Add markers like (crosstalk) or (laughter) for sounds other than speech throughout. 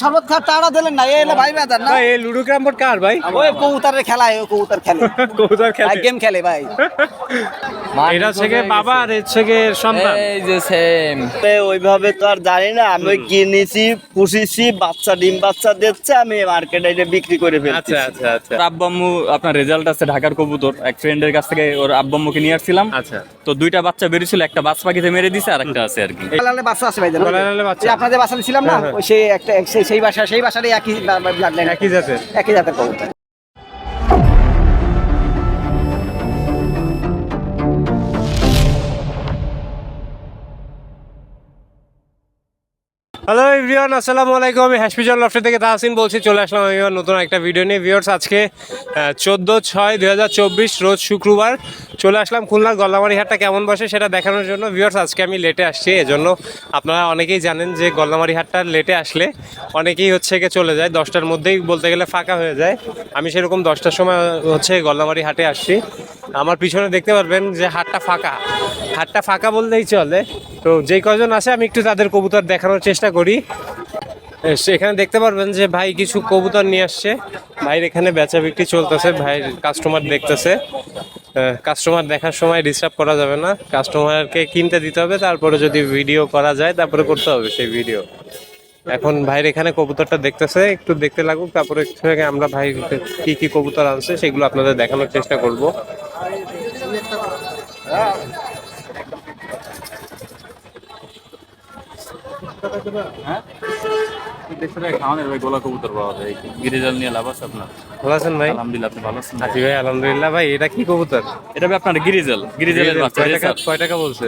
শরবত খা টাড়া দিলেন না এই হলো ভাই বাজার না? এই লুডো ক্যারাম বোর্ড কার ভাই? ওই কবুতরের খেলায় ওই কবুতর খেলে। কবুতর খেলে। গেম খেলে ভাই। এটা গিয়ে বাবা আর গিয়ে সন্তান। এই যে সেম ওইভাবে তো আর জানি না আমি কিনেছি পুষিছি বাচ্চা ডিম বাচ্চা দিচ্ছে আমি মার্কেটে এটা বিক্রি করে ফেলছি আচ্ছা আচ্ছা। আচ্ছা আব্বাম্মু আপনার রেজাল্ট আছে ঢাকার কবুতর। এক ফ্রেন্ডের কাছ থেকে ওর আব্বাম্মুকে নিয়ে আসছিলাম। আচ্ছা। তো দুইটা বাচ্চা বেরিয়েছিল একটা বাস পাখিতে মেরে দিছে আর একটা আছে আর কি। বাচ্চা আছে ভাই বাচ্চা। আপনাদের বাসাতে ছিলাম না? হ্যাঁ, হ্যাঁ। ওই সেই একটা সেই- বাসা সেই বাসারই একই ব্লাড লাইন একই জাতের? একই জাতের কবুতর। হ্যালো এভরিওয়ান আসসালামু আলাইকুম। আমি হ্যাশপিজন লফটে থেকে তাহসিন বলছি। চলে আসলাম আমি নতুন একটা ভিডিও নিয়ে। ভিউয়ার্স আজকে চোদ্দ ছয় দুই হাজার চব্বিশ রোজ শুক্রবার। চলে আসলাম খুলনার গল্লামারি হাটটা কেমন বসে সেটা দেখানোর জন্য। ভিউয়ার্স আজকে আমি লেটে আসছি এজন্য আপনারা অনেকেই জানেন যে গল্লামারি হাটটা লেটে আসলে অনেকেই হচ্ছে গিয়ে চলে যায় দশটার মধ্যেই বলতে গেলে ফাঁকা হয়ে যায়। আমি সেরকম দশটার সময় হচ্ছে গল্লামারি হাটে আসছি। আমার পিছনে দেখতে পারবেন যে হাটটা ফাঁকা। হাটটা ফাঁকা বললেই চলে। তো যেই কজন আছে আমি একটু তাদের কবুতর দেখানোর চেষ্টা করি। এ, সেখানে দেখতে পারবেন যে ভাই কিছু কবুতর নিয়ে আসছে। ভাইয়ের এখানে বেচা বিক্রি চলতেছে ভাইয়ের কাস্টমার দেখতেছে। কাস্টমার দেখার সময় ডিস্টার্ব করা যাবে না। কাস্টমারকে কিনতে দিতে হবে, তারপরে যদি ভিডিও করা যায়, তারপরে করতে হবে সেই ভিডিও এখন ভাইয়ের এখানে কবুতরটা দেখতেছে, একটু দেখতে লাগুক, তারপরে আগে আমরা ভাই কি কি কবুতর আনছে, সেগুলো আপনাদের দেখানোর চেষ্টা করব খাওয়ানোর ভাই গোলা কবুতর পাওয়া যায় গিরিজাল নিয়ে লাভ আছে আপনার। ভালো আছেন ভাই? আলহামদুলিল্লাহ আপনি ভালো আছেন ভাই। আলহামদুলিল্লাহ। ভাই এটা কি কবুতর? এটা আপনার গিরিজাল গিরিজালের বাচ্চা। কয় টাকা বলছে?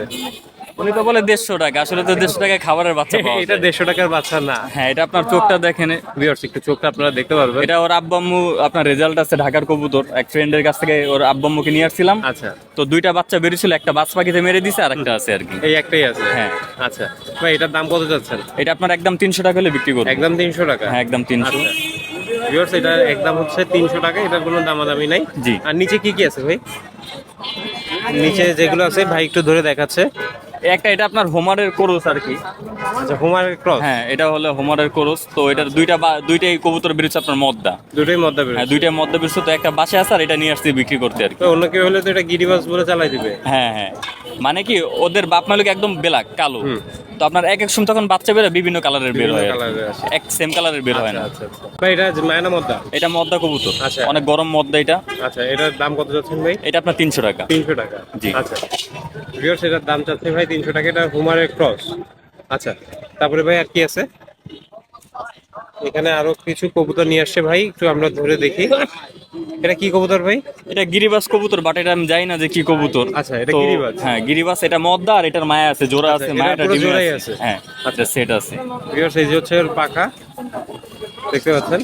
উনি তো বলে দেড়শো টাকা আসলে তো দেড়শো টাকায় খাবারের বাচ্চা এটা দেড়শো টাকার বাচ্চা না। হ্যাঁ এটা আপনার চোখটা দেখেন। ভিউয়ার্স একটু চোখটা আপনারা দেখতে পারবেন। এটা ওর আব্বাম্মু আপনার রেজাল্ট আছে ঢাকার কবুতর। এক ফ্রেন্ডের কাছ থেকে ওর আব্বাম্মুকে নিয়ে আসছিলাম। আচ্ছা। তো দুইটা বাচ্চা বেরিয়েছিল একটা বাস পাখিতে মেরে দিছে আর একটা আছে আর কি। এই একটাই আছে? হ্যাঁ। আচ্ছা। ভাই এটার দাম কত যাচ্ছেন? এটা আপনার একদম তিনশো টাকা হলে বিক্রি করব। একদম তিনশো টাকা? হ্যাঁ একদম তিনশো। আচ্ছা। ভিউয়ার্স এটা একদম হচ্ছে তিনশো টাকা এটার কোনো দামাদামি নাই। জি। আর নিচে কি কি আছে ভাই? নিচে যেগুলো আছে ভাই একটু ধরে দেখাচ্ছে। একটা এটা আপনার হোমারের কোরস আর কি। আচ্ছা হোমারের ক্রস হ্যাঁ এটা হলো হোমারের কোরস তো এটার দুইটা দুইটাই কবুতর বেরোচ্ছে আপনার মদ্দা। দুইটাই মদ্দা বেরোচ্ছে হ্যাঁ দুইটাই মদ্দা বেরোচ্ছে তো একটা বাসে আছে আর এটা নিয়ে আসছে বিক্রি করতে আর কি। অন্য কেউ হলে তো এটা গিরিবাস বলে চালাই দিবে। হ্যাঁ হ্যাঁ। মানে কি ওদের বাপ মালিক একদম বেলাক কালো। তো আপনার এক এক সময় তখন বাচ্চা বের বিভিন্ন কালারের বের হয় এক সেম কালারের বের হয় না। আচ্ছা আচ্ছা ভাই এটা মায়না মদ্দা? এটা মদ্দা কবুতর। আচ্ছা। অনেক গরম মদ্দা এটা। আচ্ছা এটার দাম কত যাচ্ছেন ভাই? এটা আপনার তিনশো টাকা। তিনশো টাকা। জি। আচ্ছা। ভিউয়ার্স এটার দাম চাচ্ছে ভাই তিনশো টাকা। এটা হুমারের ক্রস আচ্ছা। তারপরে ভাই আর কি আছে? এখানে আরও কিছু কবুতর নিয়ে আসছে ভাই একটু আমরা ধরে দেখি। এটা কি কবুতর ভাই? এটা গিরিবাস কবুতর বাট এটা আমি জানি না যে কি কবুতর। আচ্ছা, এটা তো, গিরিবাজ। হ্যাঁ গিরিবাস এটা মদ্দা আর এটার মায়া আছে জোড়া আছে মায়াটা পুরো জোড়াই আছে। হ্যাঁ আচ্ছা সেট আছে। ভিউয়ার্স এই যে হচ্ছে ওর পাখা দেখতে পাচ্ছেন?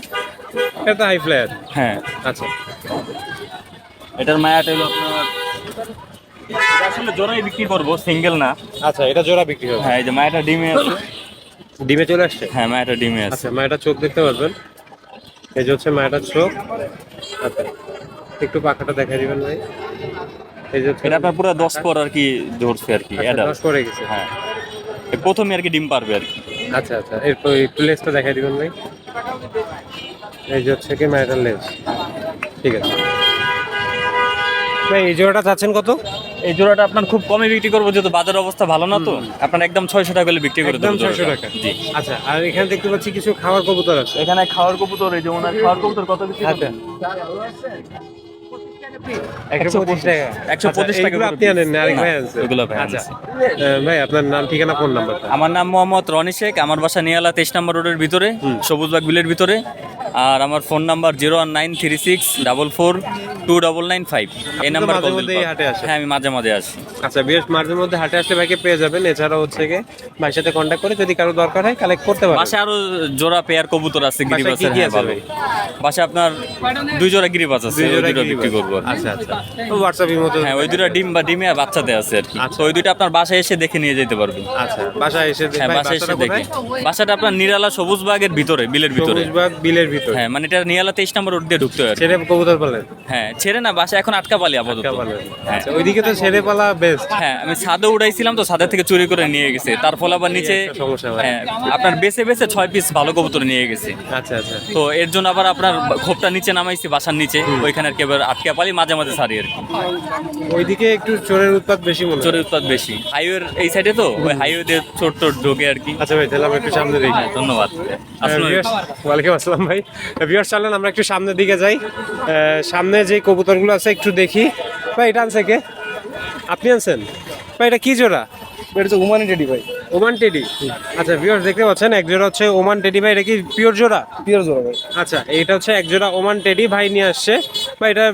এটা হাই ফ্লায়ার হ্যাঁ। আচ্ছা। এটার মায়াটা হলো আপনার আসলে জোড়াই বিক্রি করব সিঙ্গেল না। আচ্ছা এটা জোড়া বিক্রি হবে। হ্যাঁ এই যে মায়াটা ডিমে আছে। ডিমে চলে আসছে? হ্যাঁ মায়াটা ডিমে আছে। আচ্ছা মায়ের চোখ দেখতে পারবেন। এই যে হচ্ছে মায়ের চোখ। আচ্ছা একটু পাখাটা দেখাই দিবেন ভাই। এই যে এটা আপনার পুরো দশ পর আর কি ধরছে আর কি আচ্ছা, এটা দশ করে গেছে। হ্যাঁ। এই প্রথমে আর কি ডিম পারবে আর কি। আচ্ছা আচ্ছা এরপর একটু লেজটা দেখাই দিবেন ভাই। এই যে হচ্ছে কি মায়ের লেজ। ঠিক আছে। ভাই এই জোড়াটা চাচ্ছেন কত? এই জোড়াটা আপনার খুব কমে বিক্রি করব যেহেতু বাজার অবস্থা ভালো না তো। আপনার একদম ছয়শো টাকা হলে বিক্রি করে দেবো ছয়শো টাকা। জি। আচ্ছা আর এখানে দেখতে পাচ্ছি কিছু খাওয়ার কবুতর আছে। এখানে খাওয়ার কবুতর এই যে ওনার খাওয়ার কবুতর কত বিক্রি আচ্ছা। পঁচিশ আচ্ছা, আচ্ছা। ফোন আমার নাম মোহাম্মদ রনি শেখ। আমার বাসা নিয়ালা তেইশ নম্বর রোডের ভিতরে সবুজবাগ বিলের ভিতরে। আর আমার phone number zero one nine three six double four two double nine five. এই নাম্বার হাটে আসেন? হ্যাঁ আমি মাঝে মাঝে আসি। আচ্ছা বেশ মাঝে মধ্যে হাটে আসলে ভাইকে পেয়ে যাবেন। এছাড়া হচ্ছে গিয়ে ভাইয়ের সাথে কন্ট্যাক্ট করে যদি কারও দরকার হয় কালেক্ট করতে পারেন বাসে আরও জোড়া পেয়ার কবুতর আছে গিরিবাসের হ্যাঁ, ভালো। বাসে আপনার দুই জোড়া গিরিবাস আছে দুই জোড়া বিক্রি। করব আচ্ছা আচ্ছা। মতো হ্যাঁ ওই দুটো ডিম বা ডিমে বাচ্চাতে আছে আর কি। আচ্ছা। তো ওই দুটো আপনার বাসায় এসে দেখে নিয়ে যেতে পারবেন। আচ্ছা বাসায় এসে হ্যাঁ বাসায় এসে দেখে। বাসাটা আপনার নিরালা সবুজ বাগের ভিতরে বিলের ভিতরে। সবুজবাগ বিলের ভিতরে। হ্যাঁ। মানে এটা নিয়ালা তেইশ নম্বর রোড দিয়ে ঢুকতে হয় ছেড়ে কবুতর পালেন হ্যাঁ ছেড়ে না বাসা এখন আটকা পালি আপাতত। হ্যাঁ। আচ্ছা ওইদিকে তো ছেড়ে পালা বেস্ট হ্যাঁ আমি ছাদে উড়াইছিলাম তো ছাদের থেকে চুরি করে নিয়ে গেছে। তার ফলে আবার নিচে সমস্যা হ্যাঁ। আপনার বেছে বেছে ছয় পিস ভালো কবুতর নিয়ে গেছে। আচ্ছা আচ্ছা। তো এর জন্য আবার আপনার খোপটা নিচে নামাইছি বাসার নিচে। ওইখানে আর কি এবার আটকে পালি মাঝে মাঝে সারি আর কি। ওইদিকে একটু চোরের উৎপাত বেশি মনে চোরের উৎপাদ বেশি। হাইওয়ের এই সাইডে তো? ওই হাইওয়ে দিয়ে চোর টোর ঢোকে আর কি। আচ্ছা ভাই তাহলে আমরা একটু সামনে দেখি। হ্যাঁ ধন্যবাদ। আসলে ভিউয়ার্স, ওয়ালাইকুম আসসালাম ভাই। ভিউয়ার্স চলেন, আমরা একটু সামনের দিকে যাই। সামনে যে কবুতরগুলো আছে, একটু দেখি। ভাই, এটা আনছে কে? আপনি আনছেন? ভাই, এটা কি জোড়া? এটা হচ্ছে উমানি টেডি ভাই ওমান টেডি আচ্ছা ভিউয়ার্স দেখতে পাচ্ছেন এক জোড়া হচ্ছে ওমান টেডি ভাই এটা কি পিওর জোড়া? পিওর জোড়া ভাই আচ্ছা এটা হচ্ছে এক জোড়া ওমান টেডি ভাই নিয়ে আসছে। বা এটা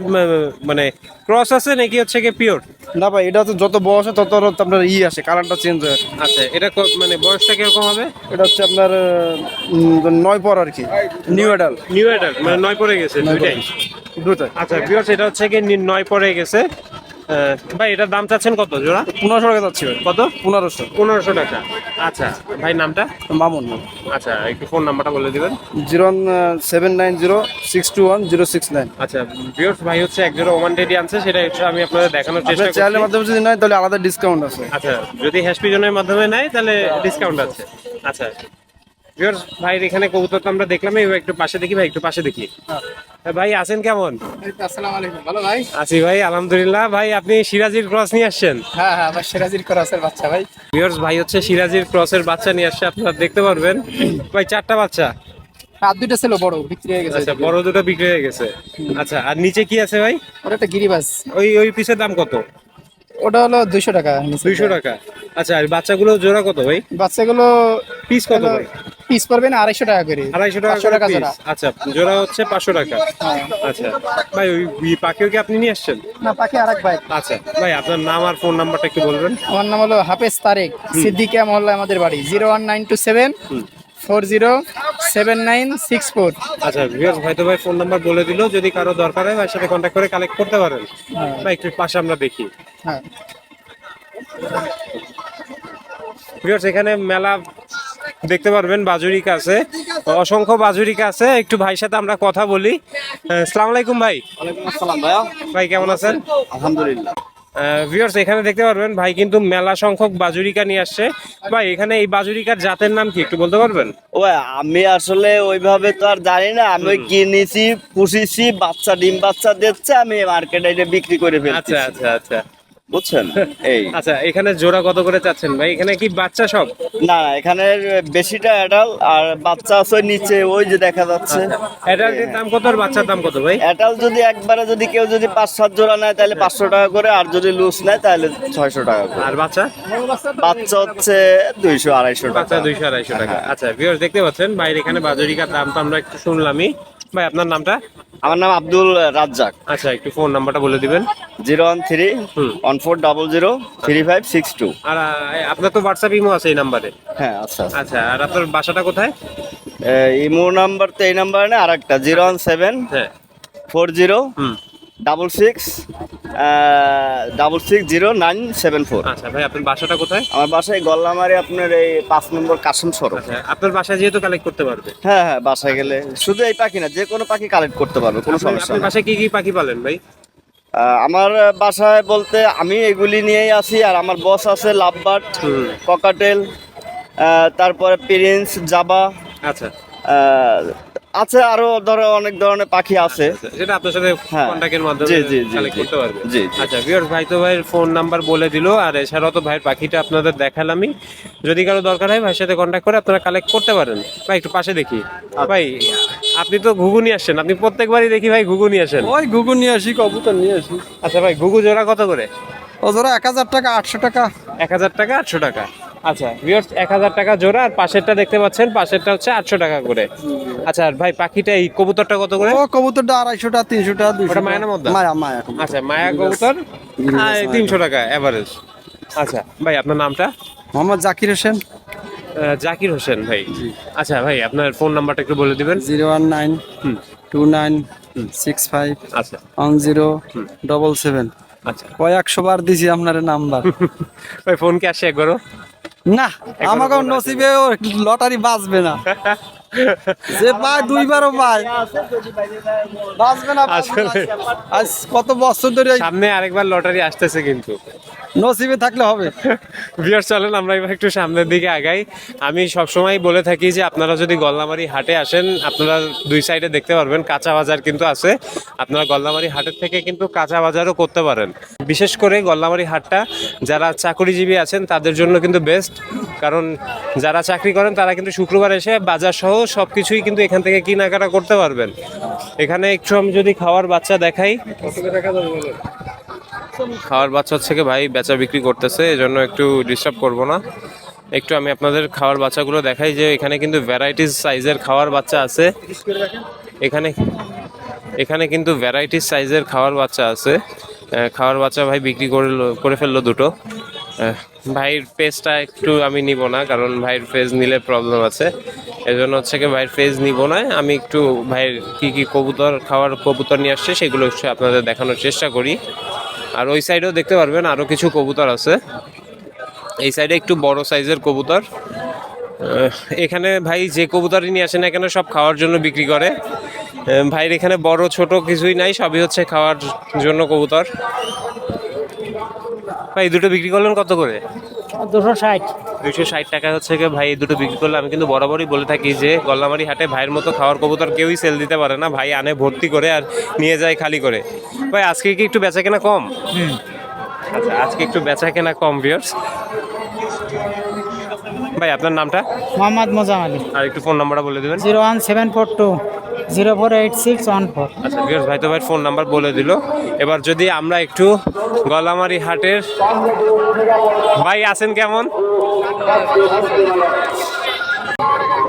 মানে ক্রস আছে নাকি হচ্ছে কি পিওর না ভাই এটা হচ্ছে যত বয়স তত আপনার ই আসে কালারটা চেঞ্জ হয় আচ্ছা এটা মানে বয়সটা কীরকম হবে? এটা হচ্ছে আপনার নয় পর আর কি। নিউ অ্যাডাল নিউ অ্যাডাল্ট মানে নয় পরে গেছে দুইটাই? দুটোই আচ্ছা ভিউয়ার্স এটা হচ্ছে কি নয় পরে গেছে। ভাই এটার দাম চাচ্ছেন কত? জোড়া? পনেরোশো টাকা যাচ্ছি ভাই। কত? পনেরোশো। পনেরোশো টাকা। আচ্ছা ভাই নামটা? মামুন। আচ্ছা একটু ফোন নাম্বারটা বলে দিবেন। Zero seven nine zero six two one zero six nine. আচ্ছা ভাই হচ্ছে এক জোড়া ওমান টেডি আনছে সেটা হচ্ছে আমি আপনাদের দেখানোর চেষ্টা চ্যানেলের মাধ্যমে যদি নেয় তাহলে আলাদা ডিসকাউন্ট আছে। আচ্ছা যদি মাধ্যমে নেয় তাহলে ডিসকাউন্ট আছে। আচ্ছা ভিউয়ার্স ভাই এখানে কবুতর তো আমরা দেখলাম এবার একটু পাশে দেখি ভাই একটু পাশে দেখি। হ্যাঁ, ভাই আছেন কেমন? আসসালামু আলাইকুম। ভালো ভাই? আছি ভাই আলহামদুলিল্লাহ। ভাই আপনি সিরাজির ক্রস নিয়ে আসছেন? হ্যাঁ হ্যাঁ আমার সিরাজির করাসের বাচ্চা ভাই। ভিউয়ার্স ভাই হচ্ছে সিরাজির ক্রসের বাচ্চা নিয়ে আসছে আপনারা দেখতে পারবেন। ভাই চারটা বাচ্চা? হাত দুটো ছিল বড় বিক্রি হয়ে গেছে। আচ্ছা বড় দুটো বিক্রি হয়ে গেছে। আচ্ছা আর নিচে কি আছে ভাই? ওটা একটা গিরিবাস ওই ওই পিসের দাম কত? ওটা হলো দুইশো টাকা দুইশো টাকা। আচ্ছা আর বাচ্চাগুলো জোড়া কত ভাই? বাচ্চাগুলো পিস কত ভাই? পিস পড়বে না আড়াইশো টাকা করে। আড়াইশো টাকা জোড়া। আচ্ছা জোড়া হচ্ছে পাঁচশো টাকা। আচ্ছা ভাই ওই ওই পাখিও কি আপনি নিয়ে আসছেন? না পাখি আরেক ভাই। আচ্ছা ভাই আপনার নাম আর ফোন নাম্বারটা একটু বলবেন। আমার নাম হলো হাফেজ তারেক সিদ্দিকিয়া মহল্লা আমাদের বাড়ি। Zero one nine two seven four zero seven nine six four. আচ্ছা ভিউয়ার্স ভাই তো ভাই ফোন নাম্বার বলে দিল যদি কারও দরকার হয় ভাইয়ের সাথে কন্ট্যাক্ট করে কালেক্ট করতে পারেন। ভাই একটু পাশে আমরা দেখি। হ্যাঁ। ভিউয়ার্স এখানে মেলা দেখতে পারবেন বাজুরিকা আছে। অসংখ্য বাজুরিকা আছে। একটু ভাইয়ের সাথে আমরা কথা বলি। আসসালামু আলাইকুম ভাই। ওয়ালাইকুম আসসালাম ভাইয়া। ভাই কেমন আছেন? আলহামদুলিল্লাহ। ভিউয়ার্স এখানে দেখতে পারবেন ভাই কিন্তু মেলা সংখ্যক বাজুরিকা নিয়ে আসছে। ভাই এখানে এই বাজুরিকার জাতের নাম কি একটু বলতে পারবেন? ও আমি আসলে ওইভাবে তো আর জানি না। আমি কিনেছি পুষিছি বাচ্চা ডিম বাচ্চা দিচ্ছে আমি মার্কেটে এটা বিক্রি করে ফেলছি আচ্ছা আচ্ছা আচ্ছা। বুঝছেন? এই। আচ্ছা এখানে জোড়া কত করে চাচ্ছেন ভাই? এখানে কি বাচ্চা সব? না এখানে বেশিটা অ্যাডাল আর বাচ্চা আছে নিচে ওই যে দেখা যাচ্ছে। অ্যাডাল্টের দাম কত আর বাচ্চার দাম কত ভাই? অ্যাডাল যদি একবারে যদি কেউ যদি পাঁচ সাত জোড়া নেয় তাহলে পাঁচশো টাকা করে আর যদি লুজ নেয় তাহলে ছয়শো টাকা করে। আর বাচ্চা? বাচ্চা হচ্ছে দুইশো আড়াইশো টাকা। দুইশো আড়াইশো টাকা। আচ্ছা ভিউয়ার্স দেখতে পাচ্ছেন বাইরে এখানে বাজারিকার দাম তো আমরা একটু শুনলামই। ভাই আপনার নামটা? আমার নাম আব্দুল রাজ্জাক। আচ্ছা একটু ফোন নাম্বারটা বলে দিবেন। Zero one three. One four double zero three five six two. আর আপনার তো হোয়াটসঅ্যাপ ইমো আছে এই নাম্বারে হ্যাঁ আচ্ছা আচ্ছা। আর আপনার বাসাটা কোথায়? ইমো নাম্বার তো এই নাম্বারে না আর একটা জিরো ওয়ান সেভেন হ্যাঁ। ফোর জিরো হুম। Double six double six zero nine seven four. আচ্ছা ভাই আপনার বাসাটা কোথায়? আমার বাসায় গল্লামারি আপনার এই পাঁচ নম্বর কাশিম সড়ক। আচ্ছা আপনার বাসায় যেহেতু কালেক্ট করতে পারবে। হ্যাঁ হ্যাঁ বাসায় গেলে শুধু এই পাখি না যে কোনো পাখি কালেক্ট করতে পারবে কোনো আপনি- সমস্যা আপনার বাসায় কি কি পাখি পালেন ভাই? আমার বাসায় বলতে আমি এগুলি নিয়েই আছি আর আমার বস আছে লাভবার্ড ককাটেল তারপরে প্রিন্স জাবা আচ্ছা। আছে আরও ধরো অনেক ধরনের পাখি আছে। আচ্ছা, সেটা আপনার সাথে হ্যাঁ। কন্ট্যাক্টের মাধ্যমে জি, জি, জি, করতে পারবে জি, জি। আচ্ছা ভিউয়ার্স ভাই তো ভাইয়ের ফোন নাম্বার বলে দিল আর এছাড়াও তো ভাইয়ের পাখিটা আপনাদের দেখালামই। যদি কারও দরকার হয় ভাইয়ের সাথে কন্ট্যাক্ট করে আপনারা কালেক্ট করতে পারেন। ভাই একটু পাশে দেখি। ভাই আপনি তো ঘুঘু নিয়ে আসছেন আপনি প্রত্যেকবারই দেখি ভাই ঘুঘু নিয়ে আসেন। ওই গুগু নিয়ে আসি কবুতর নিয়ে আসি। আচ্ছা ভাই ঘুঘু জোড়া কত করে? ও ধরো এক হাজার টাকা আটশো টাকা। এক হাজার টাকা আটশো টাকা। আচ্ছা ভিউয়ার্স এক হাজার টাকা জোড়া আর পাশেরটা দেখতে পাচ্ছেন পাশেরটা হচ্ছে আটশো টাকা করে। আচ্ছা আর ভাই পাখিটা এই কবুতরটা কত করে? ও কবুতরটা আড়াইশো টাকা তিনশো টাকা দুশো মায়া না মদ্দা? মায়া মায়া আচ্ছা মায়া কবুতর? তিনশো টাকা। অ্যাভারেজ আচ্ছা ভাই আপনার নামটা? মোহাম্মদ জাকির হোসেন। জাকির হোসেন ভাই। আচ্ছা ভাই আপনার ফোন নাম্বারটা একটু বলে দিবেন। Zero one nine two nine six five আচ্ছা। One zero double seven. আচ্ছা। কয়েকশো বার দিছি আপনার নাম্বার। (laughs) ভাই ফোন কি আসে একবারও? না আমাকে নসিবে ও লটারি বাঁচবে না। যে পায় দুইবারও পায়। বাঁচবে না আজ কত বছর ধরে সামনে আরেকবার লটারি আসতেছে কিন্তু। নসিবে থাকলে হবে। ভিউয়ার চলেন আমরা এবার একটু সামনের দিকে আগাই। আমি সবসময় বলে থাকি যে আপনারা যদি গল্লামারি হাটে আসেন আপনারা দুই সাইডে দেখতে পারবেন কাঁচা বাজার কিন্তু আছে। আপনারা গল্লামারি হাটের থেকে কিন্তু কাঁচা বাজারও করতে পারেন। বিশেষ করে গল্লামারি হাটটা, যারা চাকরিজীবী আছেন, তাদের জন্য কিন্তু বেস্ট কারণ যারা চাকরি করেন, তারা কিন্তু শুক্রবার এসে বাজার সহ সব কিছুই কিন্তু এখান থেকে কেনাকাটা করতে পারবেন। এখানে একটু আমি যদি খাওয়ার বাচ্চা দেখাই। খাওয়ার বাচ্চা হচ্ছে ভাই, বেচা বিক্রি করতেছে, এজন্য একটু ডিস্টার্ব করব না। একটু আমি আপনাদের খাওয়ার বাচ্চাগুলো দেখাই যে এখানে কিন্তু ভ্যারাইটিস সাইজের খাওয়ার বাচ্চা আছে। এখানে এখানে কিন্তু ভ্যারাইটিস সাইজের খাওয়ার বাচ্চা আছে। খাওয়ার বাচ্চা ভাই বিক্রি করে করে ফেলল দুটো। ভাইয়ের পেজটা একটু আমি নিব না, কারণ ভাইয়ের পেজ নিলে প্রবলেম আছে। এজন্য হচ্ছে কি ভাইয়ের পেজ নিব না, আমি একটু ভাইয়ের কি কি কবুতর, খাওয়ার কবুতর নিয়ে আসছে, সেগুলো একটু আপনাদের দেখানোর চেষ্টা করি। আর ওই সাইডেও দেখতে পারবেন আরও কিছু কবুতর আছে। এই সাইডে একটু বড় সাইজের কবুতর। এখানে ভাই যে কবুতরই নিয়ে আসে না সব খাওয়ার জন্য বিক্রি করে। ভাইয়ের এখানে বড় ছোট কিছুই নাই সবই হচ্ছে খাওয়ার জন্য কবুতর। ভাই এই দুটো বিক্রি করলেন কত করে? দুশো ষাট। দুইশো ষাট টাকা হচ্ছে কি ভাই এই দুটো বিক্রি করলে আমি কিন্তু বরাবরই বলে থাকি যে গল্লামারি হাটে ভাইয়ের মতো খাওয়ার কবুতর কেউই সেল দিতে পারে না। ভাই আনে ভর্তি করে আর নিয়ে যায় খালি করে। ভাই আজকে কি একটু বেচা কেনা কম আচ্ছা আজকে একটু বেচা কেনা কম বিয়ার্স ভাই আপনার নামটা? মোহাম্মদ মোজাম আলী। আর একটু ফোন নাম্বারটা বলে দেবেন। Zero one seven four two zero four eight six one four. আচ্ছা বিয়ার্স ভাই তো ভাই ফোন নাম্বার বলে দিল। এবার যদি আমরা একটু গলামারি হাটের ভাই আছেন কেমন?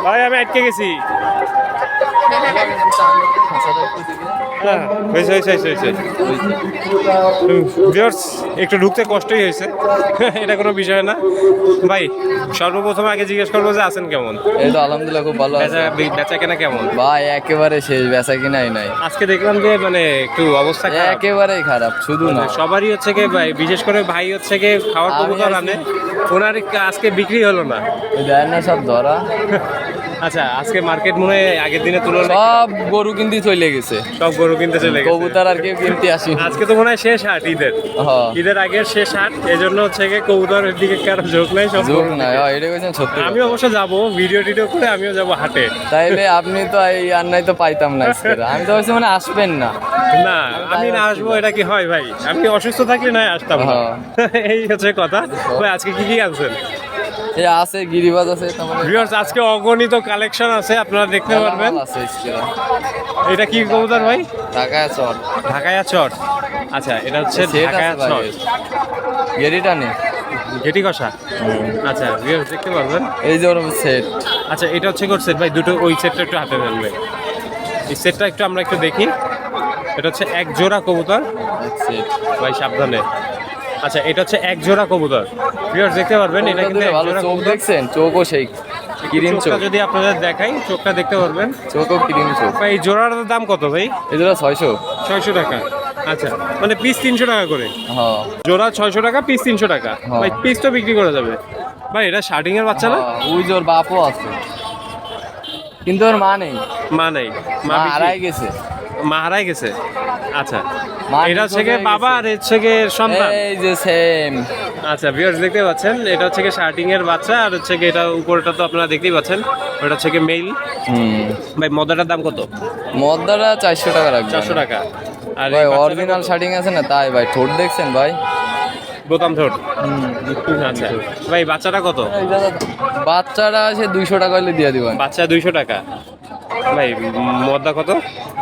ভাই আমি আটকে গেছি। হ্যাঁ, হয়েছে হয়েছে হয়েছে হয়েছে। একটু ঢুকতে কষ্টই হয়েছে। এটা কোনো বিষয় না। ভাই সর্বপ্রথম আগে জিজ্ঞেস করব যে আছেন কেমন? এই তো আলহামদুলিল্লাহ খুব ভালো আছে। বেচা কেনা কেমন? ভাই একেবারে শেষ বেচা কিনাই নাই। আজকে দেখলাম যে মানে একটু অবস্থা একেবারেই খারাপ শুধু না। সবারই হচ্ছে কি ভাই বিশেষ করে ভাই হচ্ছে কি খাওয়ার কবুতর আনে। ওনার আজকে বিক্রি হলো না। দেয় না সব ধরা। (laughs) আচ্ছা আজকে মার্কেট মনে হয় আগের দিনে তুলনায় সব গরু কিনতে চলে গেছে। সব গরু কিনতে চলে গেছে। কবুতর আর কেউ কিনতে আসি আজকে তো মনে হয় শেষ হাট ঈদের। হ্যাঁ। ঈদের আগের শেষ হাট এজন্য হচ্ছে কি কবুতরের দিকে কারও ঝোঁক নাই সব যোগ গরুর না দিকে। হ্যাঁ, এটা কইছেন সত্যি আমি অবশ্য যাব ভিডিও টিডিও করে আমিও যাব হাটে। তাইলে আপনি তো এই আর নাই তো পাইতাম না আজকে। আমি তো ভাবছি মানে আসবেন না। না আমি না আসব এটা কি হয় ভাই? আমি অসুস্থ থাকলে না আসতাম না। (laughs) এই হচ্ছে কথা। ভাই আজকে কি কি আনছেন? এই আছে গিরিবাজ আছে ভিউয়ার্স আজকে অগণিত কালেকশন আছে আপনারা দেখতে পারবেন। আছে এটা কি কবুতর ভাই? ঢাকায় চল ঢাকায়া চট আচ্ছা এটা হচ্ছে ঢাকায়া চট গেরিটা নেই ঘেটি কষা? আচ্ছা ভিউয়ার্স দেখতে পারবেন। এই যে ওর সেট আচ্ছা এটা হচ্ছে কোট সেট ভাই দুটো ওই সেটটা একটু হাতে ভাই। এই সেটটা একটু আমরা একটু দেখি। এটা হচ্ছে এক জোড়া কবুতর। ভাই সাবধানে। আচ্ছা এটা হচ্ছে এক জোড়া কবুতর। ভিউয়ার্স দেখতে পারবেন এটা কিন্তু ভালো চোখ দেখছেন? চোখও সেই কিরিম চোখ। যদি আপনাদের দেখাই চোখটা দেখতে পারবেন। চোখও কিরিম চোখ। ভাই এই জোড়ার দাম কত ভাই? এই দুটো ছয়শো। ছয়শো টাকা। আচ্ছা মানে পিস তিনশো টাকা করে। হ্যাঁ জোড়া ছয়শো টাকা পিস তিনশো টাকা। ভাই পিস তো বিক্রি করা যাবে। ভাই এটা শার্টিং এর বাচ্চা না? ওই জোর বাপও আছে। কিন্তু ওর মা নেই। মা নেই। মা মা হারাই গেছে। মা হারাই গেছে? আচ্ছা। এটা হচ্ছে গিয়ে বাবা আর হচ্ছে গিয়ে সন্তান? এই যে সেম আচ্ছা ভিউয়ার্স দেখতে পাচ্ছেন এটা হচ্ছে গিয়ে শার্টিং এর বাচ্চা আর হচ্ছে গিয়ে এটা উপরটা তো আপনারা দেখতেই পাচ্ছেন ওটা হচ্ছে গিয়ে মেইল ভাই মদাটার দাম কত? মদ্দাটা চারশো টাকা রাখবে চারশো টাকা। আর ভাই অরিজিনাল শার্টিং আছে না? তাই ভাই ঠোঁট দেখছেন ভাই? বোতাম ধর আচ্ছা। ভাই বাচ্চাটা কত? বাচ্চারা সে দুইশো টাকা হলে দিয়ে দিবেন। বাচ্চা দুইশো টাকা। ভাই মদ্দা কত?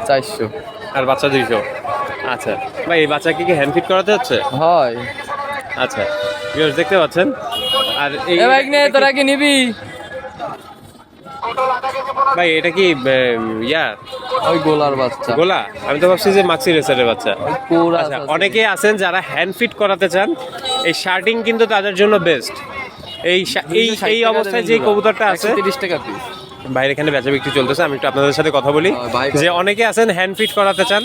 চারশো। আর বাচ্চা দুইশো? আচ্ছা। ভাই এই বাচ্চাকে কি হ্যান্ড ফিট করাতে হচ্ছে? হয়। আচ্ছা ভিউয়ার্স দেখতে পাচ্ছেন? আর এই বাইক নে তোরা কি নিবি? ভাই এটা কি ইয়া? ওই গোলার বাচ্চা। গোলা? আমি তো ভাবছি যে মাক্সি রেসারের বাচ্চা। আচ্ছা অনেকে আছেন যারা হ্যান্ড ফিট করাতে চান। এই শার্টিং কিন্তু তাদের জন্য বেস্ট এই এই 260 অবস্থায় যে কবুতরটা আছে 130 টাকা পিস বাইরে এখানে বেচা বিক্রি চলতেছে আমি একটু আপনাদের সাথে কথা বলি। যে অনেকে আছেন হ্যান্ড ফিট করাতে চান।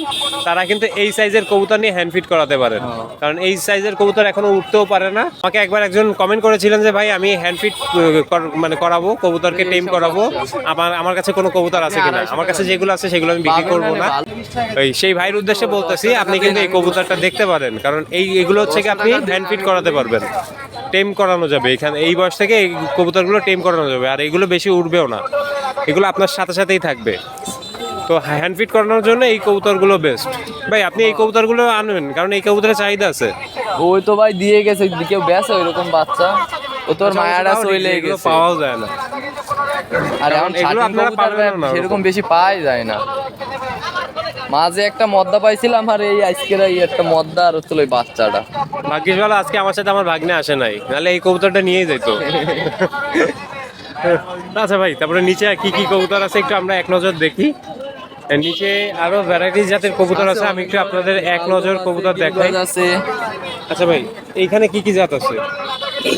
তারা কিন্তু এই সাইজের কবুতর নিয়ে হ্যান্ড ফিট করাতে পারেন। কারণ এই সাইজের কবুতর এখনও উঠতেও পারে না। আমাকে একবার একজন কমেন্ট করেছিলেন যে ভাই আমি হ্যান্ড ফিট মানে করাবো কবুতরকে টেম করাবো। আমার আমার কাছে কোনো কবুতর আছে কিনা? আমার কাছে যেগুলো আছে সেগুলো আমি বিক্রি করব না। ওই সেই ভাইয়ের উদ্দেশ্যে বলতেছি আপনি কিন্তু এই কবুতরটা দেখতে পারেন। কারণ এই এগুলো হচ্ছে কি আপনি হ্যান্ড ফিট করাতে পারবেন। টেম করানো যাবে। এখানে এই বয়স থেকে এই কবুতরগুলো টেম করানো যাবে। আর এগুলো বেশি উঠবেও না। এগুলো আপনার সাথে সাথেই থাকবে। তো হ্যান্ড ফিট করানোর জন্য এই কবুতরগুলো বেস্ট ভাই আপনি এই কবুতরগুলো আনবেন কারণ এই কবুতরের চাহিদা আছে। ওই তো ভাই দিয়ে গেছে কেউ ওইরকম বাচ্চা ও তোর মায়াটা গেছে। পাওয়াও যায় না। আর এখন এগুলো আপনারা পাবেন না। সেরকম বেশি পাই যায় না। মাঝে একটা মদ্দা পাইছিলাম আর এই আজকের এই একটা মদ্দা আর হচ্ছিল ওই বাচ্চাটা। ভাগ্যিস ভালো আজকে আমার সাথে আমার ভাগ্নে আসে নাই। নাহলে এই কবুতরটা নিয়েই যেত। (laughs) আচ্ছা ভাই তারপরে নিচে কি কি কবুতর আছে একটু আমরা এক নজর দেখি। নিচে আরও ভ্যারাইটি জাতের কবুতর আছে আমি একটু আপনাদের এক নজর কবুতর দেখাই। আছে। আচ্ছা ভাই এইখানে কি কি জাত আছে?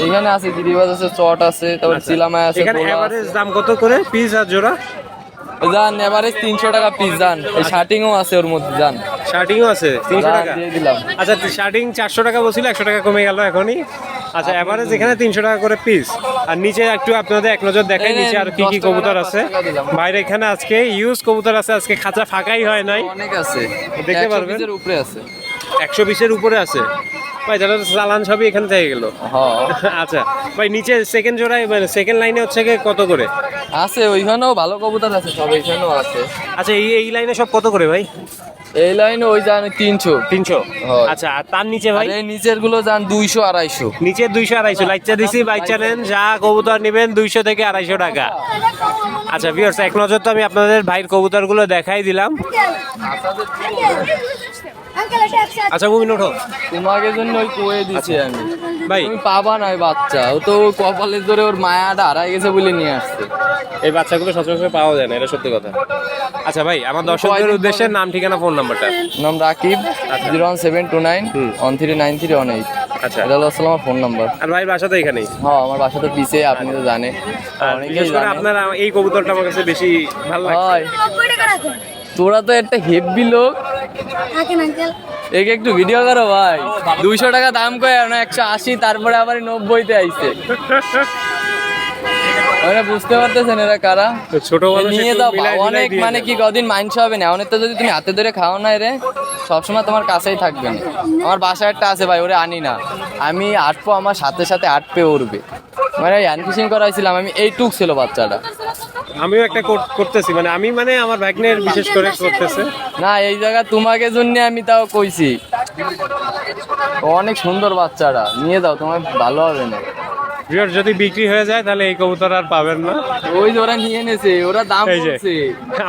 এখানে আছে গিরিবাজ আছে চট আছে তারপর চিলামায় আছে এখানে এভারেজ দাম কত করে? পিস আর জোড়া? যান এভারেজ তিনশো টাকা পিস যান শার্টিংও আছে ওর মধ্যে যান শার্টিংও আছে তিনশো টাকা? দিয়ে দিলাম। আচ্ছা শার্টিং চারশো টাকা বলছিল একশো টাকা কমে গেল এখনই। আচ্ছা এভারেজ এখানে তিনশো টাকা করে পিস আর নিচে একটু আপনাদের এক নজর দেখাই নিচে আর কি কি 10 কবুতর আছে। 5 টাকা দিলাম। বাইরে এখানে আজকে ইউজ কবুতর আছে আজকে খাঁচা ফাঁকাই হয় নাই। অনেক আছে। দেখতে পারবেন? উপরে আছে। একশো বিশের উপরে আছে। ভাই তাহলে চালান সবই এখানে থেকে গেল। হ্যাঁ। আচ্ছা ভাই নিচে সেকেন্ড জোড়ায় মানে সেকেন্ড লাইনে হচ্ছে কত করে? আছে ওইখানেও ভালো কবুতর আছে সব এইখানেও আছে। আচ্ছা এই এই লাইনে সব কত করে ভাই? এই লাইনে ওই যান তিনশো। তিনশো। আচ্ছা আর তার নিচে ভাই? এই নিচেরগুলো যান দুইশো আড়াইশো। নিচে দুইশো আড়াইশো। লাইচা দিছি বাইচা নেন যা কবুতর নেবেন দুইশো থেকে আড়াইশো টাকা। আচ্ছা ভিউয়ার্স এক নজর তো আমি আপনাদের ভাইয়ের কবুতরগুলো দেখাই দিলাম। আচ্ছা মুমিন ওঠো। তোমাকে জন্য ওই কয়ে দিছি আমি। ভাই। তুমি পাবা না ওই বাচ্চা। ও তো ওর কপালের ধরে ওর মায়াটা হারাই গেছে বলে নিয়ে আসছে। এই বাচ্চাগুলো সচরাচর পাওয়া যায় না এটা সত্যি কথা। আচ্ছা ভাই আমার দর্শকদের উদ্দেশ্যে নাম ঠিকানা ফোন নাম্বারটা নাম Rakib zero one seven two nine one three nine three one eight. আচ্ছা। এটা হলো আসলে আমার ফোন নাম্বার আর ভাই বাসা তো এখানেই? হ্যাঁ আমার বাসা তো পিছে আপনি তো জানেন। বিশেষ করে জানে আপনার এই কবুতরটা আমার কাছে বেশি ভালো লাগে তোরা তো একটা হেভি লোক। একে একটু ভিডিও করো ভাই। দুইশো টাকা দাম কয়ে না একশো আশি তারপরে আবার নব্বইতে আইছে। মানে বুঝতে পারতেছেন এরা কারা? ছোট নিয়ে মিলাই অনেক মানে কি কদিন মাইন্স হবে না অনেক তো যদি তুমি হাতে ধরে খাও না রে সবসময় তোমার কাছেই থাকবে না। আমার বাসায় একটা আছে ভাই ওরে আনি না। আমি আটপো আমার সাথে সাথে আট পে উঠবে মানে হ্যান্ড ফিশিং করাইছিলাম আমি এইটুক ছিল বাচ্চাটা। আমিও একটা করতেছি মানে আমি মানে আমার ভাগ্নের বিশেষ করে করতেছে। না এই জায়গা তোমাকে জন্য আমি তাও কইছি। অনেক সুন্দর বাচ্চারা। নিয়ে যাও তোমার ভালো হবে না। ভিউয়ার যদি বিক্রি হয়ে যায় তাহলে এই কবুতর আর পাবেন না। ওই যে ওরা নিয়ে নেছে ওরা দাম বলছে।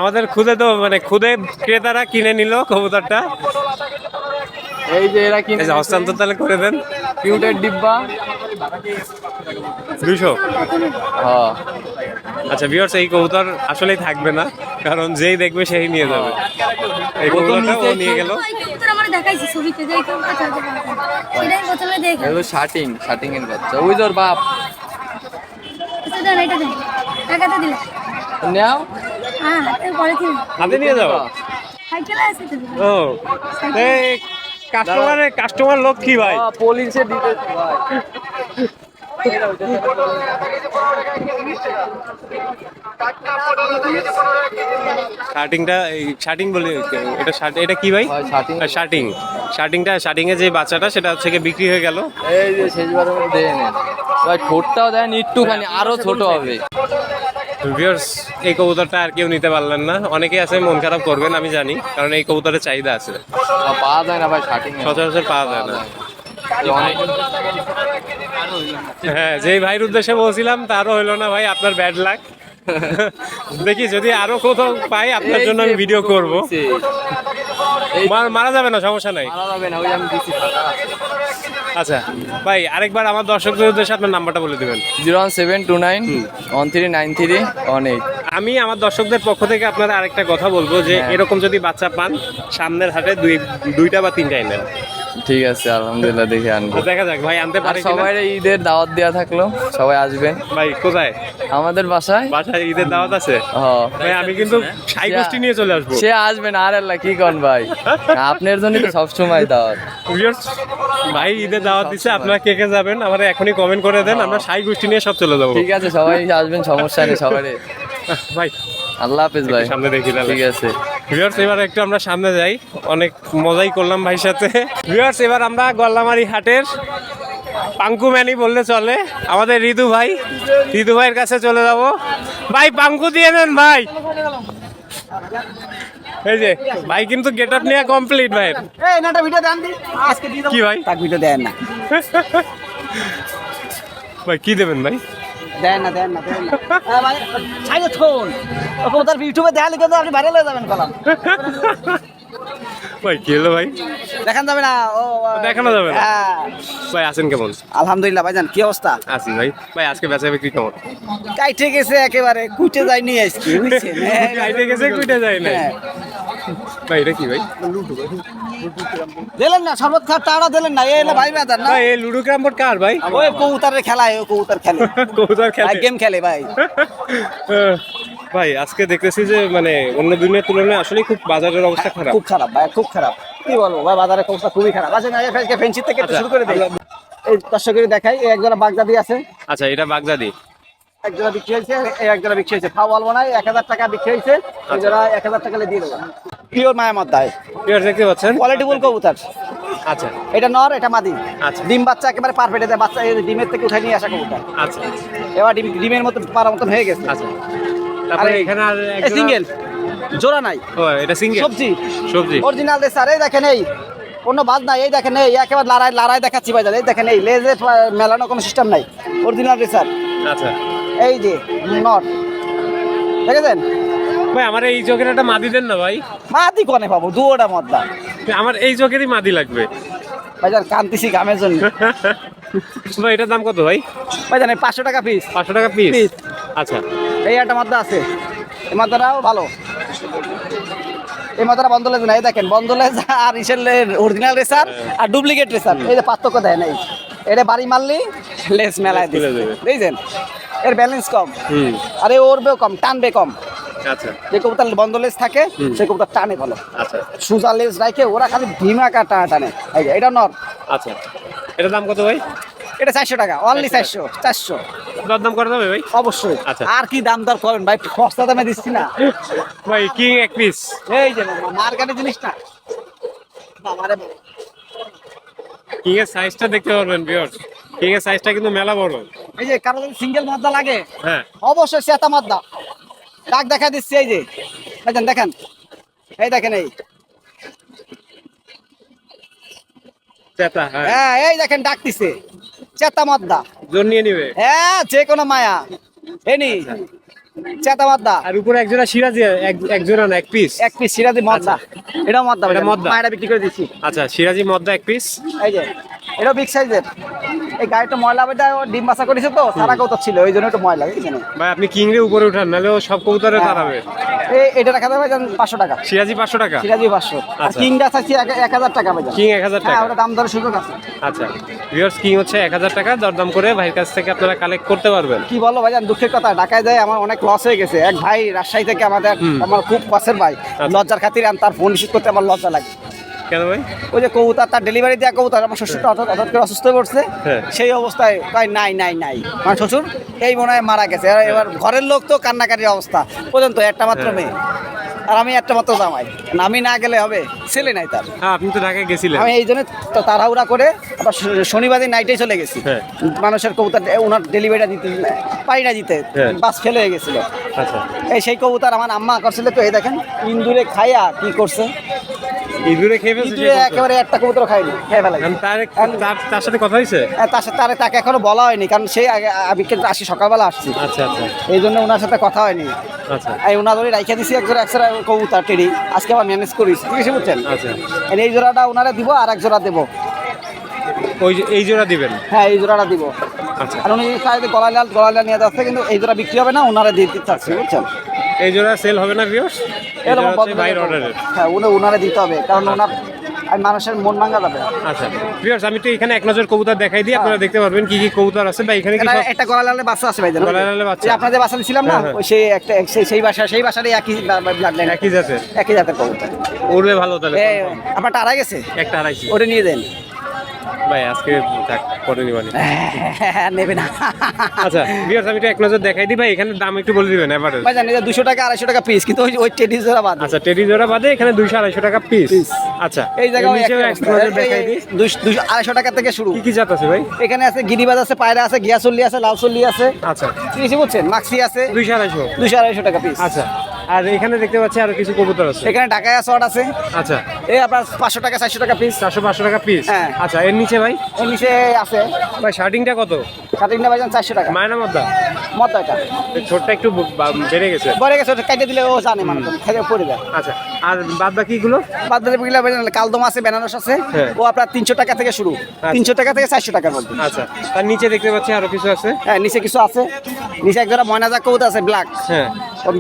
আমাদের খুদে তো মানে খুদে ক্রেতারা কিনে নিল কবুতরটা। এই যে এরা কিনে এই হস্তান্তর তাহলে করে দেন। কিউটের ডিব্বা। দুশো হ্যাঁ। আচ্ছা ভিউয়ার্স এই কবুতর আসলেই থাকবে না কারণ যেই দেখবে সেই নিয়ে যাবে। এই কবুতরটা ও নিয়ে গেল। এগুলো শার্টিং শার্টিং এর বাচ্চা। ওই তোর বাপ। দিলে। নেও। হ্যাঁ হাতে নিয়ে ও কাস্টমারের কাস্টমার লোক কি ভাই? পুলিশে দিতে ভাই। শার্টিংটা শার্টিং বলি এটা শার্ট এটা কি ভাই? শার্টিং। শার্টিং। শার্টিংটা শার্টিং এ যে বাচ্চাটা সেটা হচ্ছে গিয়ে বিক্রি হয়ে গেল। এই যে শেষবারের মধ্যে দিয়ে নেন ভাই ঠোঁটটাও দেন একটুখানি আরও ছোট হবে। ভিউয়ার্স এই কবুতরটা আর কেউ নিতে পারলেন না। অনেকেই আছে মন খারাপ করবেন আমি জানি কারণ এই কবুতরের চাহিদা আছে। পাওয়া যায় না ভাই শার্টিং সচরাচর পাওয়া যায় না। হ্যাঁ যেই ভাইয়ের উদ্দেশ্যে বলছিলাম তারও হইল না ভাই আপনার ব্যাড লাক দেখি যদি আরও কোথাও পাই আপনার জন্য আমি ভিডিও করব। মারা যাবে না সমস্যা নাই। মারা যাবে না ওই আমি দিচ্ছি আচ্ছা ভাই আরেকবার আমার দর্শকদের উদ্দেশ্যে আপনার নাম্বারটা বলে দেবেন। Zero one seven two nine one three nine three one eight আমি আমার দর্শকদের পক্ষ থেকে আপনারা আরেকটা কথা বলব যে হ্যাঁ। এরকম যদি বাচ্চা পান সামনের হাটে দুই দুইটা বা তিনটা নেন। ঠিক আছে আলহামদুলিল্লাহ দেখে আনব। দেখা যাক ভাই আনতে পারে সবাই ঈদের দাওয়াত দেওয়া থাকল সবাই আসবেন ভাই কোথায়? আমাদের বাসায়? বাসায় ঈদের দাওয়াত আছে? হ। ভাই আমি কিন্তু সাই গোষ্ঠী নিয়ে চলে আসব। সে আসবেন আর আল্লাহ কি কন ভাই? আপনার জন্য তো সবসময় দাওয়াত। Viewers, ভাই ঈদের দাওয়াত দিচ্ছে আপনারা কে কে যাবেন আমার এখনই কমেন্ট করে দেন আমরা সাই গোষ্ঠী নিয়ে সব চলে যাব। ঠিক আছে সবাই আসবেন সমস্যা নেই সবাই ভাই আল্লাহ হাফেজ ভাই। সামনে দেখি ঠিক আছে। ভিউয়ার্স এবার একটু আমরা সামনে যাই। অনেক মজাই করলাম ভাইয়ের সাথে। ভিউয়ার্স এবার আমরা গল্লামারি হাটের পাঙ্কু ম্যানি বললে চলে। আমাদের ঋতু ভাই। ঋতু ভাইয়ের কাছে চলে যাব। ভাই পাঙ্কু দিয়ে নেন ভাই। এই যে ভাই কিন্তু গেট আপ নিয়ে কমপ্লিট ভাই কি ভাই? ভিডিও দেন না। ভাই কি দেবেন ভাই? দেন না দেন না দেন না। থোন। ওরকম তার ইউটিউবে দেখা লিখে আপনি ভাইরাল হয়ে যাবেন কলাম। ভাই কি হলো ভাই? দেখান যাবে না ও দেখানো যাবে না? হ্যাঁ। ভাই আছেন কেমন? আলহামদুলিল্লাহ ভাইজান কি অবস্থা? আছি ভাই। ভাই আজকে বেচা বিক্রি কেমন? কাইটে গেছে একেবারে কুইটে যায়নি আজকে বুঝছেন? হ্যাঁ, গেছে কুইটে যায় না হ্যাঁ। ভাই এটা কি ভাই? দিলেন না শরবত দিলেন না ভাই বাজার না। এই লুডো ক্যারাম বোর্ড কার ভাই? ওই কবুতরের খেলা ওই কবুতর খেলে। (laughs) কবুতর খেলে। গেম খেলে ভাই। (laughs) ভাই আজকে দেখতেছি যে মানে অন্য দিনের তুলনায় আসলে খুব বাজারের অবস্থা খারাপ। খুব খারাপ ভাই খুব খারাপ। কি বলব ভাই বাজারের অবস্থা খুবই খারাপ। আচ্ছা আগে ফেসকে ফেন্সি থেকে শুরু করে দিই। এই দর্শকের দেখাই একজোড়া বাগদাদি আছে। আচ্ছা এটা বাগদাদি। একজোড়া বিক্রি হয়েছে এই একজোড়া বিক্রি হয়েছে। ফাও বলব না এক হাজার টাকা বিক্রি হয়েছে এই এক হাজার টাকা দিয়ে দেবো। পিওর মায়া মদ্দায় Viewers দেখতে পাচ্ছেন? কোয়ালিটি বল কবুতর। আচ্ছা। এটা নর এটা মাদি। আচ্ছা। ডিম বাচ্চা একেবারে পারফেক্ট এটা বাচ্চা এই ডিমের থেকে উঠাই নিয়ে আসা কবুতর। আচ্ছা। এবার ডিম ডিমের মতো পারার মতন হয়ে গেছে। আচ্ছা। তারপরে আরে, এখানে আর সিঙ্গেল জোড়া নাই। ও এটা সিঙ্গেল সবজি। সবজি। অরিজিনাল রে স্যার এই দেখেন এই। কোনো বাদ নাই এই দেখেন এই। একেবারে লড়াই লড়াই দেখাচ্ছি ভাই এই দেখেন এই লেজে মেলানো কোনো সিস্টেম নাই। অরিজিনাল রে স্যার আচ্ছা। এই যে নট। দেখেছেন? ভাই আমার এই চোখের একটা মাদি দেন না ভাই? মাদি কনে পাবো? দুটা মদ্দা আমার এই চোখেরই মাদি লাগবে। ভাইজান কান্তিছি ঘামের জন্য। (laughs) ভাই এটার দাম কত ভাই? ভাইজান এই পাঁচশো টাকা পিস পাঁচশো টাকা পিস। আচ্ছা। এই একটা মাদ্দা আছে। এই মাদ্দাটাও ভালো। এই মাদ্দাটা বন্ধ লেজ না এই দেখেন বন্ধ লেজ আর ইসের অরিজিনাল রেসার আর ডুপ্লিকেট রেসার। এই যে পার্থক্য দেয় নাই। এটা বাড়ি মারলি লেস মেলায়। বুঝছেন এর ব্যালেন্স কম। হুম। আরে ওরবেও কম টানবে কম। আচ্ছা। যে কবুতর বন্ধ লেজ থাকে সে কবুতর টানে ভালো। আচ্ছা। সুজা লেজ রাখে ওরা খালি ভীমাকা টানা টানে। এটা নর। আচ্ছা। এটার দাম কত ভাই? এটা চারশো টাকা অনলি চারশো চারশো দর দাম করা যাবে ভাই? অবশ্যই। আচ্ছা। আর কি দাম দর করেন ভাই? সস্তা দামে দিচ্ছি না। ভাই কিং এক পিস এই যে মার্কেটের জিনিস না। বাবারে কিং এর সাইজটা দেখতে পারবেন বিয়ার্স কিং এর সাইজটা কিন্তু মেলা বড়। এই যে কারও যদি সিঙ্গেল মাদ্দা লাগে হ্যাঁ। অবশ্যই সেতা মাদ্দা। ডাক দেখা দিচ্ছি এই যে। দেখেন দেখেন। এই দেখেন এই। চেতা হ্যাঁ। হ্যাঁ এই দেখেন ডাক দিছে। চেতা মাদ্দা। জোর নিয়ে নিবে। হ্যাঁ যে কোনো মায়া। এনি চেতা মাদ্দা। আর উপরে একজোড়া সিরাজি এক এক জোড়া না এক পিস এক পিস সিরাজি মদ্দা। এটাও মদ্দা এটা এটা মদ্দা। মদ্দা মায়েরা বিক্রি করে দিচ্ছি আচ্ছা সিরাজি মদ্দা এক পিস এই যে। এটাও বিগ সাইজের এই গাড়িটা ময়লা বেটা ও ডিম বাসা করেছে তো সারা কৌতর ছিল ওই জন্য একটু ময়লা বুঝছেন ভাই আপনি কিং রে উপরে উঠান নাহলে ও সব কবুতরে তাড়াবে এই এটা রাখা যাবে পাঁচশো টাকা। সিরাজি পাঁচশো টাকা? সিরাজি পাঁচশো। আর আচ্ছা। কিংটা চাইছি এক হাজার টাকা বাজার কিং এক হাজার হ্যাঁ টাকা? ওটা দাম দরের সুযোগ আছে। আচ্ছা। ভিউয়ার্স কিং হচ্ছে এক হাজার টাকা দরদাম করে ভাইয়ের কাছ থেকে আপনারা কালেক্ট করতে পারবেন। কি বলো ভাইজান দুঃখের কথা ঢাকায় যায় আমার অনেক লস হয়ে গেছে। এক ভাই রাজশাহী থেকে আমাদের আমার খুব কাছের ভাই আচ্ছা। লজ্জার খাতির আমি তার ফোন রিসিভ করতে আমার লজ্জা লাগে। কেন ভাই? ওই যে কবুতর তার ডেলিভারি দেওয়া কবুতর আমার শ্বশুরটা হঠাৎ হঠাৎ করে অসুস্থ পড়ছে। হ্যাঁ। সেই অবস্থায় কয় নাই নাই নাই। আমার শ্বশুর এই মনে হয় মারা গেছে। এবার ঘরের লোক তো কান্নাকাটির অবস্থা। পর্যন্ত একটা মাত্র হ্যাঁ। মেয়ে। আর আমি একটা মাত্র জামাই। আমি না গেলে হবে ছেলে নাই তার। হ্যাঁ আপনি তো ঢাকায় গেছিলেন। আমি এই জন্য তাড়াহুড়া করে আবার শনিবার দিন নাইটেই চলে গেছি। মানুষের কবুতর ওনার ডেলিভারিটা দিতে পারি না দিতে। বাস ফেলে হয়ে গেছিল। আচ্ছা। এই সেই কবুতর আমার আম্মা করছিল তো এই দেখেন ইন্দুরে খাইয়া কি করছে? ইঁদুরে খেয়ে ফেলছে ইন্দুরে একেবারে একটা কবুতর খাইনি খেয়ে ফেলাই তার তার সাথে কথা হয়েছে? তার সাথে তার তাকে এখনও বলা হয়নি কারণ সেই আগে আমি কিন্তু আসি সকালবেলা আসছি। আচ্ছা আচ্ছা। এই জন্য ওনার সাথে কথা হয়নি। আচ্ছা। এই ওনার ধরে রাইখা দিছি এক জোড়া একশো কবুতর টেরি আজকে আবার ম্যানেজ করিস ঠিক আছে বুঝছেন? আচ্ছা। এই জোড়াটা ওনারে দিব আর এক জোড়া দেবো। ওই এই জোড়া দিবেন? হ্যাঁ এই জোড়াটা দিব। আচ্ছা। আর উনি গলায় লাল গলায় লাল নিয়ে যাচ্ছে কিন্তু এই জোড়া বিক্রি হবে না ওনারা দিয়ে দিতে চাচ্ছি বুঝছেন? এই জোড়া সেল হবে না ভিউয়ার্স এরকম ভাইয়ের অর্ডারের হ্যাঁ উনি ওনারে দিতে হবে কারণ ওনার আমি মানুষের মন ভাঙা যাবে। আচ্ছা। ভিউয়ার্স আমি তো এখানে এক নজর কবুতর দেখাই দিই আপনারা দেখতে পারবেন কি কি কবুতর আছে বা এখানে কি একটা গলা লালে বাচ্চা আছে ভাই গলা লালে বাচ্চা। আপনাদের বাসা ছিলাম না হ্যাঁ, হ্যাঁ। ওই সেই একটা সেই সেই বাসা সেই বাসারই একই ব্লাড লাইন একই জাতের। একই জাতের কবুতর। উড়বে ভালো তাহলে আপনারটা হারা গেছে? একটা আড়াইশো ওটা নিয়ে দেন। ভাই আজকে থাক পরে নিবানি (laughs) নেবে না। আচ্ছা ভিউয়ার্স আমি এক নজর দেখাই দিই ভাই এখানে দাম একটু বলে দিবেন এভারেজ ভাই জানি দুশো টাকা আড়াইশো টাকা পিস কিন্তু ওই ওই টেডি জোড়া বাদ। আচ্ছা টেডি জোড়া বাদে এখানে দুইশো আড়াইশো টাকা পিস আচ্ছা এই জায়গায় এক নজর দেখাই দিই। টাকা থেকে শুরু। কি কি জাত আছে ভাই? এখানে আছে গিরিবাজ আছে পায়রা আছে গিয়াসল্লি আছে লালসল্লি আছে। আচ্ছা। কিছু বলছেন মাক্সি আছে। দুইশো আড়াইশো। দুশো আড়াইশো টাকা পিস আচ্ছা আর এখানে দেখতে পাচ্ছি আরও কিছু কবুতর আছে। এখানে ঢাকায় শর্ট আছে। আচ্ছা। এই আপনার পাঁচশো টাকা চারশো টাকা পিস চারশো পাঁচশো টাকা পিস হ্যাঁ। আচ্ছা এর নিচে ভাই? এর নিচে আছে। ভাই শার্টিংটা কত? কাটিংটা ভাইজান চারশো টাকা। মায়না মদ্দা মদ এটা। ছোটটা একটু বেড়ে গেছে। পরে গেছে ওটা কেটে দিলে ও জানে মানুষ খেয়ে পড়ে যায়। আচ্ছা আর বাদ বাকিগুলো বাদ বাকি গুলা ভাইজান কালদম আছে বেনারস আছে হ্যাঁ। ও আপনার তিনশো টাকা থেকে শুরু। তিনশো টাকা থেকে চারশো টাকার মধ্যে। আচ্ছা তার নিচে দেখতে পাচ্ছি আরও কিছু আছে? হ্যাঁ নিচে কিছু আছে। নিচে এক জোড়া ময়না জাক কবুতর আছে ব্ল্যাক হ্যাঁ।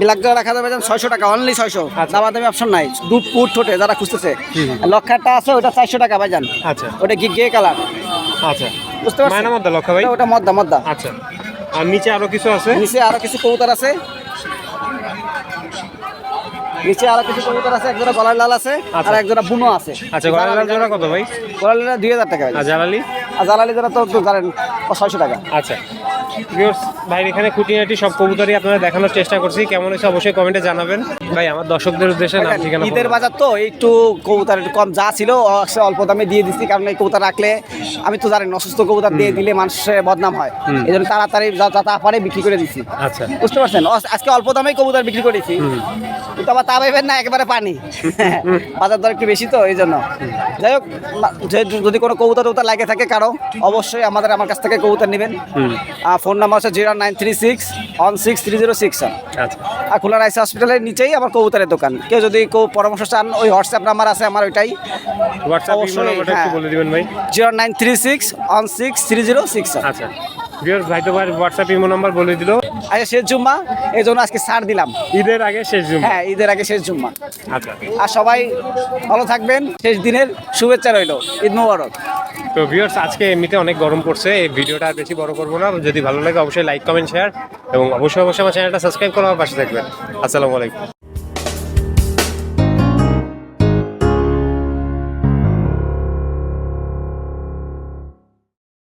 ব্ল্যাক জোড়া রাখা যাবে ছয়শো টাকা অনলি ছয়শো। আচ্ছা। দামা দামি অপশন নাই। দু ফুট ঠোঁটে যারা খুঁজতেছে। লক্ষারটা আছে ওটা চারশো টাকা ভাইজান। আচ্ছা। ওটা কি গে কালার আচ্ছা। বুঝতে পারছেন? মায়না মদ্দা লক্ষা ভাই? ওটা মদ্দা মদ্দা। আচ্ছা। আর নিচে আরও কিছু আছে? নিচে আরও কিছু কবুতর আছে। নিচে আরও কিছু কবুতর আছে এক জোড়া গলার লাল আছে আচ্ছা। আর এক জোড়া বুনো আছে। আচ্ছা গলার লাল জোড়া কত ভাই? গলার লাল দুই হাজার টাকা আর জালালি আর জালালি জোড়া তো জানেন ছয়শো টাকা। আচ্ছা। ভাই এখানে খুঁটিনাটি সব কবুতরই আপনারা দেখানোর চেষ্টা করছি। কেমন হয়েছে অবশ্যই কমেন্টে জানাবেন। ভাই আমার দর্শকদের উদ্দেশ্যে নাম ঠিকানা ঈদের বাজার তো একটু কবুতর কম যা ছিল অল্প দামে দিয়ে দিচ্ছি কারণ এই কবুতর রাখলে আমি তো জানেন অসুস্থ কবুতর দিয়ে দিলে মানুষের বদনাম হয়। এই জন্য তাড়াতাড়ি যা যা তা পারে বিক্রি করে দিচ্ছি আচ্ছা। বুঝতে পারছেন? আজকে অল্প দামেই কবুতর বিক্রি করেছি। কিন্তু আবার তা পাইবেন না একেবারে পানি। বাজার দর একটু বেশি তো এই জন্য। যাই হোক যদি কোনো কবুতর টবুতর লাগে থাকে কারও অবশ্যই আমাদের আমার কাছ থেকে কবুতর নেবেন। ফোন নাম্বার আছে zero nine three six one six three zero six আচ্ছা। আর খোলা রাইস হসপিটালের নিচেই আমার কবুতরের দোকান। কেউ যদি কেউ পরামর্শ চান ওই হোয়াটসঅ্যাপ নাম্বার আছে আমার ওইটাই। হোয়াটসঅ্যাপ হ্যাঁ। Zero nine three six one six three zero six আচ্ছা। ভিউয়ার্স ভাই তো ভাই হোয়াটসঅ্যাপ ইমো নাম্বার বলে দিল। আচ্ছা শেষ জুম্মা? এই জন্য আজকে ছাড় দিলাম। ঈদের আগে শেষ জুম হ্যাঁ ঈদের আগে শেষ জুম্মা। আচ্ছা। আর সবাই ভালো থাকবেন। শেষ দিনের শুভেচ্ছা রইল। ঈদ মোবারক। তো ভিউয়ার্স আজকে এমনিতে অনেক গরম পড়ছে। এই ভিডিওটা আর বেশি বড় করব না। যদি ভালো লাগে অবশ্যই লাইক কমেন্ট শেয়ার এবং অবশ্যই অবশ্যই আমার চ্যানেলটা সাবস্ক্রাইব করার পাশে থাকবেন। আসসালামু আলাইকুম।